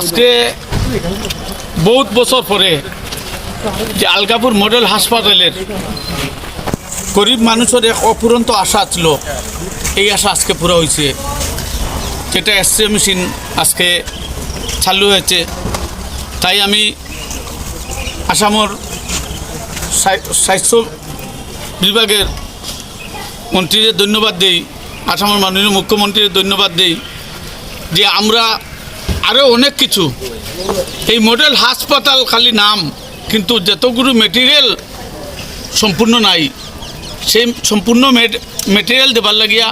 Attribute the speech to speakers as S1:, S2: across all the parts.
S1: আজকে বহুত বছর পরে যে আলগাপুর মডেল হাসপাতালের গরিব মানুষের এক অপুরন্ত আশা ছিল এই আশা আজকে পুরো হয়েছে যেটা এক্সরে মেশিন আজকে চালু হয়েছে। তাই আমি আসামর স্বাস্থ্য বিভাগের মন্ত্রীদের ধন্যবাদ দেই, আসামের মাননীয় মুখ্যমন্ত্রীর ধন্যবাদ দেই যে আমরা আরও অনেক কিছু। এই মডেল হাসপাতাল খালি নাম, কিন্তু যতগুলো মেটেরিয়াল সম্পূর্ণ নাই। সেই সম্পূর্ণ মেটেরিয়াল দেবার লাগিয়া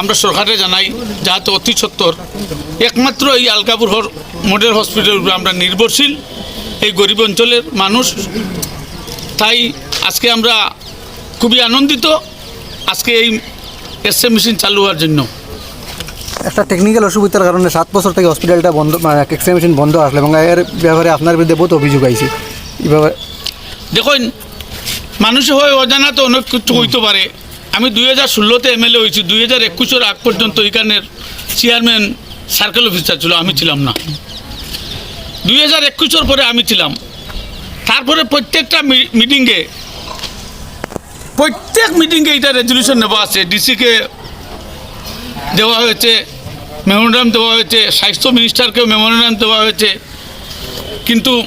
S1: আমরা সরকারে জানাই যাতে অতি সত্তর। একমাত্র এই আলকাপুর মডেল হসপিটাল আমরা নির্ভরশীল। এই গরিব অঞ্চলের মানুষ। তাই আজকে আমরা খুবই আনন্দিত। আজকে এই এসএ মেশিন চালু হওয়ার জন্য।
S2: একটা টেকনিক্যাল অসুবিধার কারণে সাত বছর থেকে হসপিটালটা বন্ধ মানে এক্সরে মেশিন বন্ধ আসলে এবং এর ব্যাপারে আপনার বিরুদ্ধে বহুত অভিযোগ আইছে। এইভাবে
S1: দেখুন মানুষ হয় অজানা তো অনেক কিছু হইতে পারে। আমি দুই হাজার ষোলোতে এমএলএ হয়েছি দুই হাজার একুশের আগ পর্যন্ত এখানের চেয়ারম্যান সার্কেল অফিসার ছিল আমি ছিলাম না। দুই হাজার একুশের পরে আমি ছিলাম। তারপরে প্রত্যেকটা মিটিংয়ে প্রত্যেক মিটিংয়ে এটা রেজলিউশন নেওয়া আছে ডিসিকে দেওয়া হয়েছে। মেমোরান্ডাম দেওয়া হয়েছে স্বাস্থ্য মিনিস্টারকেও মেমোরান্ডাম দেওয়া হয়েছে। কিন্তু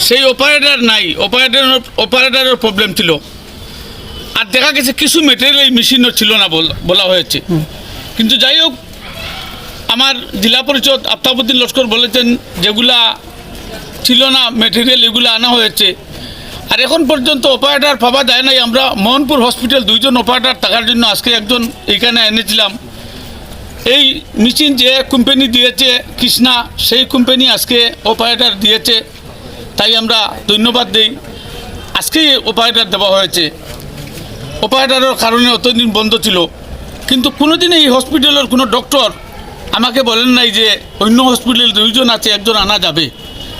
S1: সেই অপারেটার নাই অপারেটর অপারেটারের প্রবলেম ছিল। আর দেখা গেছে কিছু মেটেরিয়াল এই মেশিনও ছিল না বল- হয়েছে। কিন্তু যাই হোক আমার জেলা পরিষদ আফতাবুদ্দিন লস্কর বলেছেন যেগুলা ছিল না মেটেরিয়াল এগুলো আনা হয়েছে। আর এখন পর্যন্ত অপারেটর পাওয়া যায় নাই। আমরা মোহনপুর হসপিটাল দুইজন অপারেটর থাকার জন্য আজকে একজন এইখানে এনেছিলাম। এই মেশিন যে কোম্পানি দিয়েছে কৃষ্ণা, সেই কোম্পানি আজকে অপারেটর দিয়েছে। তাই আমরা ধন্যবাদ দিই। আজকেই অপারেটর দেওয়া হয়েছে। অপারেটরের কারণে অতদিন বন্ধ ছিল। কিন্তু কোনোদিন এই হসপিটালের কোনো ডক্টর আমাকে বলেন নাই যে অন্য হসপিটাল দুইজন আছে, একজন আনা যাবে।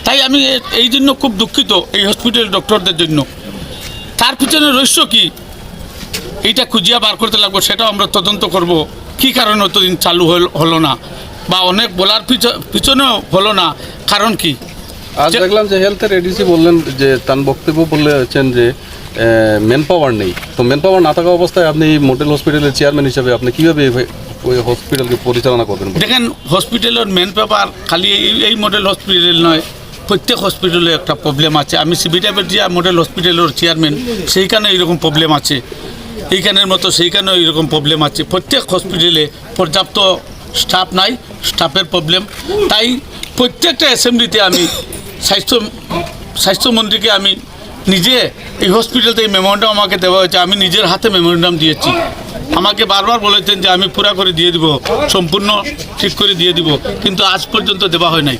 S1: তাই আমি এই জন্য খুব দুঃখিত এই হসপিটাল ডক্টরদের জন্য। তার পিছনে রহস্য কি? এইটা খুঁজিয়া বার করতে লাগবো, সেটাও আমরা তদন্ত করব। কি কারণে অতদিন চালু হল- না? বা অনেক বলার পিছ- পিছনেও হলো না? কারণ কি?
S3: আজ দেখলাম যে হেলথের এডিসি বললেন যে তার বক্তব্য বলেছেন যে ম্যান পাওয়ার নেই। তো ম্যান পাওয়ার না থাকা অবস্থায় আপনি মডেল হসপিটালের চেয়ারম্যান হিসাবে আপনি কীভাবে ওই হসপিটালকে পরিচালনা করবেন
S1: দেখেন হসপিটালের ম্যান পাওয়ার খালি এই এই মডেল হসপিটাল নয় প্রত্যেক হসপিটালে একটা প্রবলেম আছে। আমি সিবিটাবেটিয়া মডেল হসপিটালের চেয়ারম্যান সেইখানে এইরকম প্রবলেম আছে। এইখানের মতো সেইখানেও এইরকম প্রবলেম আছে। প্রত্যেক হসপিটালে পর্যাপ্ত স্টাফ নাই স্টাফের প্রবলেম তাই প্রত্যেকটা অ্যাসেম্বলিতে আমি স্বাস্থ্য স্বাস্থ্যমন্ত্রীকে আমি নিজে এই হসপিটাল থেকে মেমোরান্ডাম আমাকে দেওয়া হয়েছে। আমি নিজের হাতে মেমোরান্ডাম দিয়েছি। আমাকে বারবার বলেছেন যে আমি পুরা করে দিয়ে দিব, সম্পূর্ণ ঠিক করে দিয়ে দিব। কিন্তু আজ পর্যন্ত দেওয়া হয় নাই।